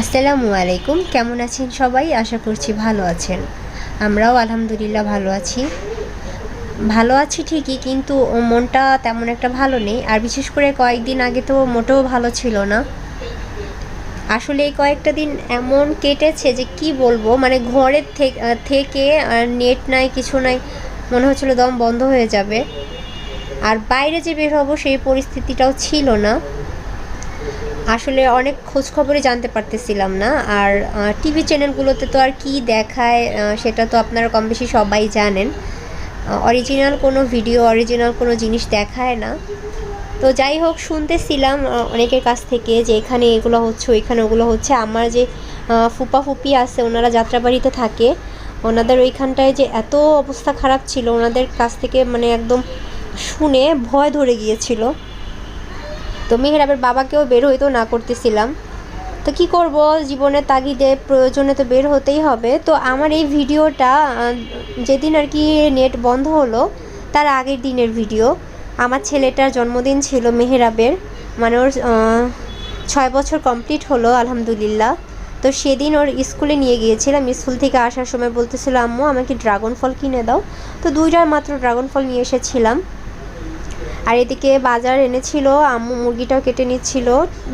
আসসালামু আলাইকুম, কেমন আছেন সবাই? আশা করছি ভালো আছেন। আমরাও আলহামদুলিল্লাহ ভালো আছি। ভালো আছি ঠিকই, কিন্তু মনটা তেমন একটা ভালো নেই। আর বিশেষ করে কয়েকদিন আগে তো মোটেও ভালো ছিল না। আসলে এই কয়েকটা দিন এমন কেটেছে যে কি বলব মানে ঘরের থেকে নেট নাই, কিছু নাই, মনে হচ্ছিল দম বন্ধ হয়ে যাবে। আর বাইরে যে বের হব সেই পরিস্থিতিটাও ছিল না। আসলে অনেক খোঁজ খবরে জানতে পারতেছিলাম না। আর টিভি চ্যানেলগুলোতে তো আর কি দেখায় সেটা তো আপনারা কম বেশি সবাই জানেন। অরিজিনাল কোনো ভিডিও, অরিজিনাল কোনো জিনিস দেখায় না। তো যাই হোক, শুনতেছিলাম অনেকের কাছ থেকে যে এখানে এগুলো হচ্ছে, ওইখানে ওগুলো হচ্ছে। আমার যে ফুপা ফুপি আছে, ওনারা যাত্রাবাড়িতে থাকে। ওনাদের ওইখানটায় যে এত অবস্থা খারাপ ছিল, ওনাদের কাছ থেকে মানে একদম শুনে ভয় ধরে গিয়েছিল। তো মেহেরাবের বাবাকেও বের হইতেও না করতেছিলাম। তো কি করব? জীবনের তাগিদে, প্রয়োজনে তো বের হতেই হবে। তো আমার এই ভিডিওটা যেদিন আর কি নেট বন্ধ হলো, তার আগের দিনের ভিডিও। আমার ছেলেটার জন্মদিন ছিল মেহেরাবের। মানে ওর ছয় বছর কমপ্লিট হলো, আলহামদুলিল্লাহ। তো সেদিন ওর স্কুলে নিয়ে গিয়েছিলাম। স্কুল থেকে আসার সময় বলতেছিল, আম্মু, আমাকে ড্রাগন ফল কিনে দাও। তো দুইটার মাত্র ড্রাগন ফল নিয়ে এসেছিলাম। আর এদিকে বাজার এনেছিল, আম্মু মুরগিটাও কেটে নিচ্ছিল।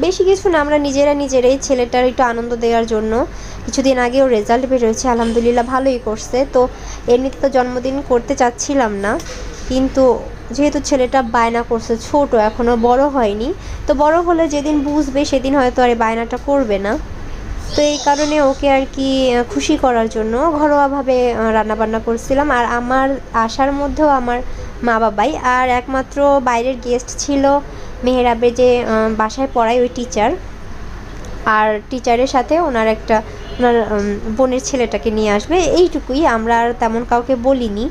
বেশি কিছু না, আমরা নিজেরা নিজেরাই ছেলেটার একটু আনন্দ দেওয়ার জন্য। কিছুদিন আগে ওর রেজাল্ট বেরোয়েছে আলহামদুলিল্লাহ ভালোই করছে। তো এমনিতে তো জন্মদিন করতে চাচ্ছিলাম না, কিন্তু যেহেতু ছেলেটা বায়না করছে, ছোট এখনও বড় হয়নি। তো বড় হলে যেদিন বুঝবে, সেদিন হয়তো আর বায়নাটা করবে না। তো এই কারণে ওকে আর কি খুশি করার জন্য ঘরোয়াভাবে রান্নাবান্না করছিলাম। আর আমার আসার মধ্যেও আমার মা বাবাই। আর একমাত্র বাইরের গেস্ট ছিল মেহেরাবে যে বাসায় পড়ায় ওই টিচার আর টিচারের সাথে ওনার একটা, ওনার বোনের ছেলেটাকে নিয়ে আসবে। এইটুকুই, আমরা আর তেমন কাউকে বলিনি।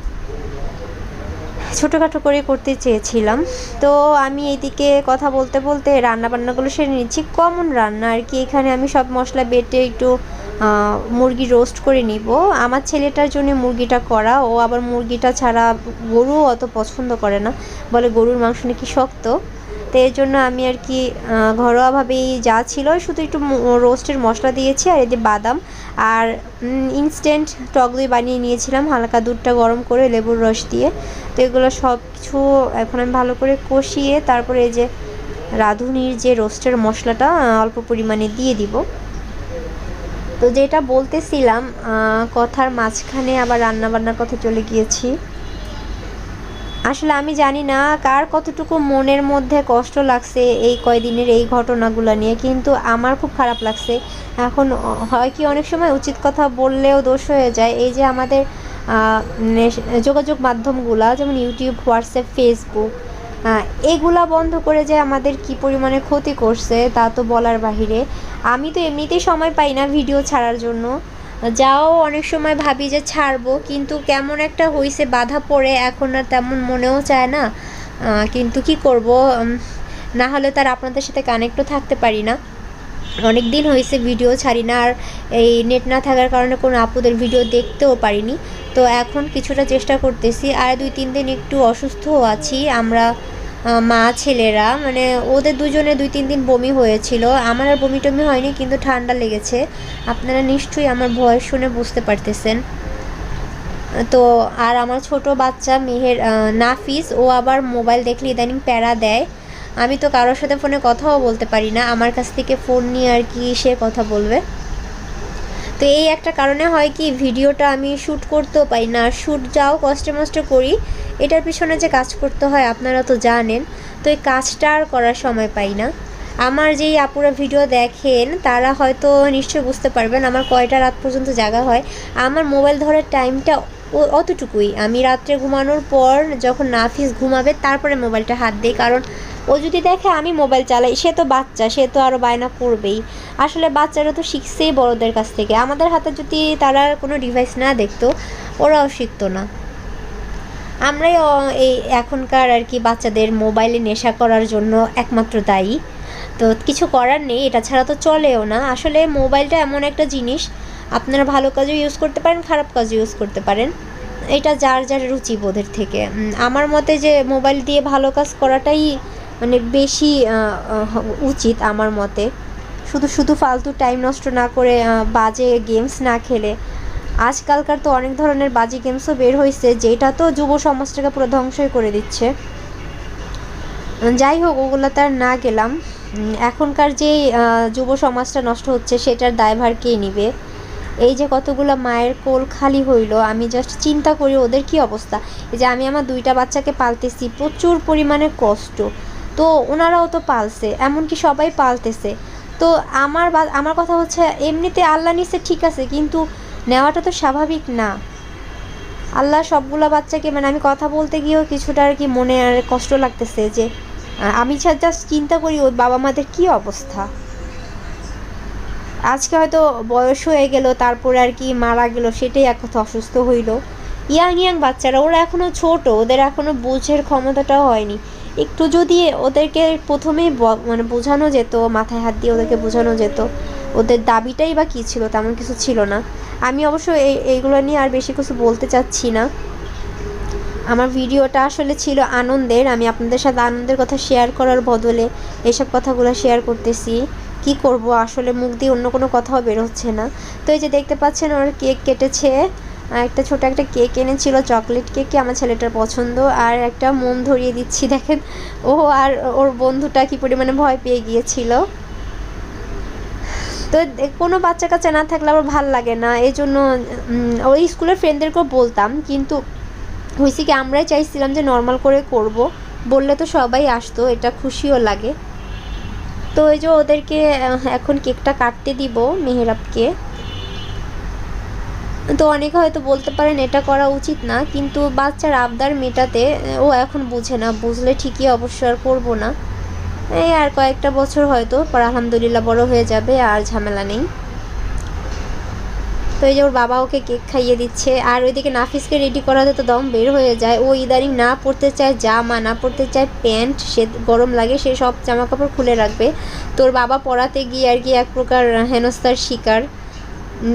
ছোটোখাটো করে করতে চেয়েছিলাম। তো আমি এদিকে কথা বলতে বলতে রান্না বান্নাগুলো সেরে নিচ্ছি। কমন রান্না আর কি। এখানে আমি সব মশলা বেটে একটু মুরগি রোস্ট করে নিব। আমার ছেলেটার জন্য মুরগিটা করা ও আবার মুরগিটা ছাড়া গরু অত পছন্দ করে না। বলে গরুর মাংস নাকি শক্ত। তো এর জন্য আমি আর কি ঘরোয়াভাবেই যা ছিল শুধু একটু রোস্টের মশলা দিয়েছি আর এতে বাদাম আর ইনস্ট্যান্ট টক দই বানিয়ে নিয়েছিলাম, হালকা দুধটা গরম করে লেবুর রস দিয়ে। তো এগুলো সব কিছু এখন আমি ভালো করে কষিয়ে তারপরে এই যে রাঁধুনির যে রোস্টের মশলাটা অল্প পরিমাণে দিয়ে দিব। তো যেটা বলতেছিলাম কথার মাঝখানে আবার রান্নাবান্নার কথা চলে গিয়েছি। আসলে আমি জানি না কার কতটুকু মনের মধ্যে কষ্ট লাগছে এই কয়দিনের এই ঘটনাগুলো নিয়ে, কিন্তু আমার খুব খারাপ লাগছে। এখন হয় কি অনেক সময় উচিত কথা বললেও দোষ হয়ে যায়। এই যে আমাদের যোগাযোগ মাধ্যমগুলা, যেমন ইউটিউব, হোয়াটসঅ্যাপ, ফেসবুক এগুলা বন্ধ করে যে আমাদের কি পরিমাণে ক্ষতি করছে তা তো বলার বাহিরে। আমি তো এমনিতেই সময় পাই না ভিডিও ছাড়ার জন্য। যাও, অনেক সময় ভাবি যে ছাড়বো, কিন্তু কেমন একটা হইছে বাধা পড়ে, এখন আর তেমন মনেও চায় না। কিন্তু কি করব না হলে তার আপনাদের সাথে কানেক্টও থাকতে পারি না। অনেক দিন হয়েছে ভিডিও ছাড়ি না, আর এই নেট না থাকার কারণে কোনো আপুদের ভিডিও দেখতেও পারিনি। তো এখন কিছুটা চেষ্টা করতেছি, আর দুই, তিন দিন একটু অসুস্থও আছি, আমরা মা, ছেলেরা মানে ওদের দুজনে দুই তিন দিন বমি হয়েছিল। আমার আর বমি টমি হয়নি, কিন্তু ঠান্ডা লেগেছে। আপনারা নিশ্চয়ই আমার ভয়েস শুনে বুঝতে পারতেছেন। তো, আর আমার ছোট বাচ্চা মেহের নাফিস, ও আবার মোবাইল দেখলে ইদানিং প্যারা দেয়। আমি তো কারোর সাথে ফোনে কথাও বলতে পারি না। আমার কাছ থেকে ফোন নিয়ে আর কি সে কথা বলবে? তো এই একটা কারণে হয় কি, ভিডিওটা আমি শ্যুট করতেও পাই না। শ্যুট যাও, কষ্টে মষ্টে করি, এটার পিছনে যে কাজ করতে হয় আপনারা তো জানেন, তো এই কাজটা আর করার সময় পাই না। আমার যেই আপুরা ভিডিও দেখেন, তারা হয়তো নিশ্চয়ই বুঝতে পারবেন, আমার কয়টা রাত পর্যন্ত জাগা হয়। আমার মোবাইল ধরার টাইমটা ও অতটুকুই। আমি রাত্রে ঘুমানোর পর যখন নাফিস ঘুমাবে, তারপরে মোবাইলটা হাত দিই। কারণ ও যদি দেখে আমি মোবাইল চালাই, সে তো বাচ্চা, সে তো আরও বায়না করবেই। আসলে বাচ্চারা তো শিখছেই বড়দের কাছ থেকে। আমাদের হাতে যদি তারা কোনো ডিভাইস না দেখতো, ওরাও শিখতো না। আমরাই এই এখনকার আর কি বাচ্চাদের মোবাইলে নেশা করার জন্য একমাত্র দায়ী। তো কিছু করার নেই, এটা ছাড়া তো চলেও না। আসলে মোবাইলটা এমন একটা জিনিস, আপনারা ভালো কাজে ইউজ করতে পারেন, খারাপ কাজে ইউজ করতে পারেন। এটা যার যার রুচি বোধের থেকে। আমার মতে যে মোবাইল দিয়ে ভালো কাজ করাটাই মানে বেশি উচিত আমার মতে। শুধু শুধু ফালতু টাইম নষ্ট না করে বাজে গেমস না খেলে। আজকালকার তো অনেক ধরনের বাজে গেমসও বের হয়েছে যেটা তো যুব সমাজটাকে পুরো ধ্বংসই করে দিচ্ছে। যাই হোক, ওগুলো তার না গেলাম। এখনকার যে যুব সমাজটা নষ্ট হচ্ছে, সেটার দায়ভার কে নিবে? এই যে কতগুলো মায়ের কোল খালি হইল, আমি জাস্ট চিন্তা করি ওদের কি অবস্থা? এই যে আমি আমার দুইটা বাচ্চাকে পালতেছি, প্রচুর পরিমাণে কষ্ট। তো ওনারাও তো পালছে, এমনকি সবাই পালতেছে। তো আমার বা, আমার কথা হচ্ছে, এমনিতে আল্লাহ নিচ্ছে ঠিক আছে, কিন্তু নেওয়াটা তো স্বাভাবিক না। আল্লাহ সবগুলো বাচ্চাকে মানে আমি কথা বলতে গিয়েও কিছুটা আর কি মনে আর কষ্ট লাগতেছে যে আমি জাস্ট চিন্তা করি ওই বাবা মাদের কি অবস্থা। আজকে হয়তো বয়স হয়ে গেল, তারপরে আর কি মারা গেল, সেটাই এক কথা অসুস্থ হইল। ইয়াং ইয়াং বাচ্চারা, ওরা এখনও ছোট, ওদের এখনও বুঝের ক্ষমতাটাও হয়নি। একটু যদি ওদেরকে প্রথমেই ব- মানে বোঝানো যেত, মাথায় হাত দিয়ে ওদেরকে বোঝানো যেত, ওদের দাবিটাই বা কী ছিল তেমন কিছু ছিল না। আমি অবশ্য এই, এইগুলো নিয়ে আর বেশি কিছু বলতে চাচ্ছি না। আমার ভিডিওটা আসলে ছিল আনন্দের, আমি আপনাদের সাথে আনন্দের কথা শেয়ার করার বদলে এইসব কথাগুলো শেয়ার করতেছি। কি করব? আসলে মুখ দিয়ে অন্য কোনো কথাও বেরোচ্ছে না। তো এই যে দেখতে পাচ্ছেন ওর কেক কেটেছে। একটা ছোট একটা কেক এনেছিল, চকলেট কেক আমার ছেলেটার পছন্দ। আর একটা মোম ধরিয়ে দিচ্ছি, দেখেন। ও আর ওর বন্ধুটা কি পরিমাণে ভয় পেয়ে গিয়েছিল। তো কোনো বাচ্চা কাচ্চা না থাকলে আবার ভালো লাগে না। এই জন্য ওই স্কুলের ফ্রেন্ডদেরকেও বলতাম। কিন্তু হয়েছে কি, আমরাই চাইছিলাম যে নর্মাল করে করব। বললে তো সবাই আসতো, এটা খুশিও লাগে। তো এই যে ওদেরকে এখন কেকটা কাটতে দিব, মেহেরাবকে। তো অনেকে হয়তো বলতে পারেন এটা করা উচিত না, কিন্তু বাচ্চার আবদার মেটাতে, ও এখন বুঝে না, বুঝলে ঠিকই অবশ্য আর করব না। এই আর কয়েকটা বছর হয়তো, পর আলহামদুলিল্লাহ বড় হয়ে যাবে, আর ঝামেলা নেই। তো এই যে ওর বাবা ওকে কেক খাইয়ে দিচ্ছে, আর ওইদিকে নাফিসকে রেডি করাতে তো দম বের হয়ে যায়। ও ইদানিং না পরতে চায় জামা, না পরতে চায় প্যান্ট, সে গরম লাগে, সে সব জামা কাপড় খুলে রাখবে। তোর বাবা পরাতে গিয়ে আর কি এক প্রকার হেনস্থার শিকার।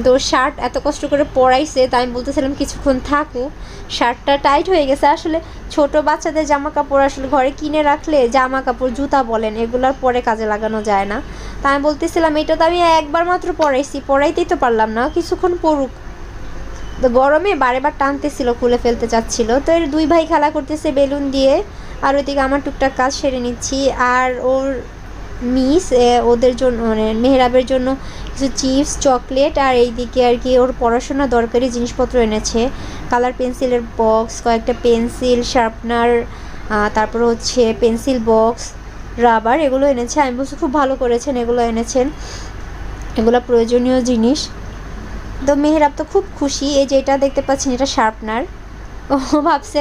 তো শার্ট এত কষ্ট করে পরাইছে, তাই আমি বলতেছিলাম কিছুক্ষণ থাকুক শার্টটা টাইট হয়ে গেছে। আসলে ছোট বাচ্চাদের জামা কাপড় আসলে ঘরে কিনে রাখলে জামা কাপড় জুতা বলেন, এগুলোর পরে কাজে লাগানো যায় না। তাই আমি বলতেছিলাম, এটা তো আমি একবার মাত্র পরাইছি, পরাইতেই তো পারলাম না, কিছুক্ষণ পড়ুক তো গরমে বারে বার টানতেছিল, খুলে ফেলতে চাচ্ছিল। তো এর দুই ভাই খেলা করতেছে বেলুন দিয়ে। আর ওইদিকে আমার টুকটাক কাজ সেরে নিচ্ছি। আর ওর মিস ওদের জন্য মানে মেহরাবের জন্য কিছু চিপস, চকলেট আর এইদিকে আর কি ওর পড়াশোনা দরকারি জিনিসপত্র এনেছে। কালার পেন্সিলের বক্স, কয়েকটা পেন্সিল শার্পনার তারপর হচ্ছে পেন্সিল বক্স, রাবার এগুলো এনেছে। আমি বলছি খুব ভালো করেছেন, এগুলো এনেছেন। এগুলো প্রয়োজনীয় জিনিস। তো মেহরাব তো খুব খুশি, এই যে এটা দেখতে পাচ্ছেন এটা শার্পনার। ও ভাবছে,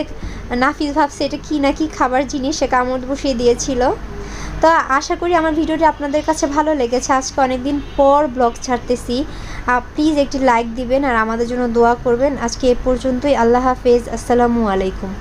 নাফিস ভাবছে এটা কি না কি খাবার জিনিস, সে কামড় বসিয়ে দিয়েছিল। তো আশা করি আমার ভিডিওটি আপনাদের কাছে ভালো লেগেছে। আজকে অনেকদিন পর ব্লগ ছাড়তেছি। প্লিজ একটি লাইক দিবেন আর আমাদের জন্য দোয়া করবেন। আজকে এ পর্যন্তই। আল্লাহ হাফেজ। আসসালামু আলাইকুম।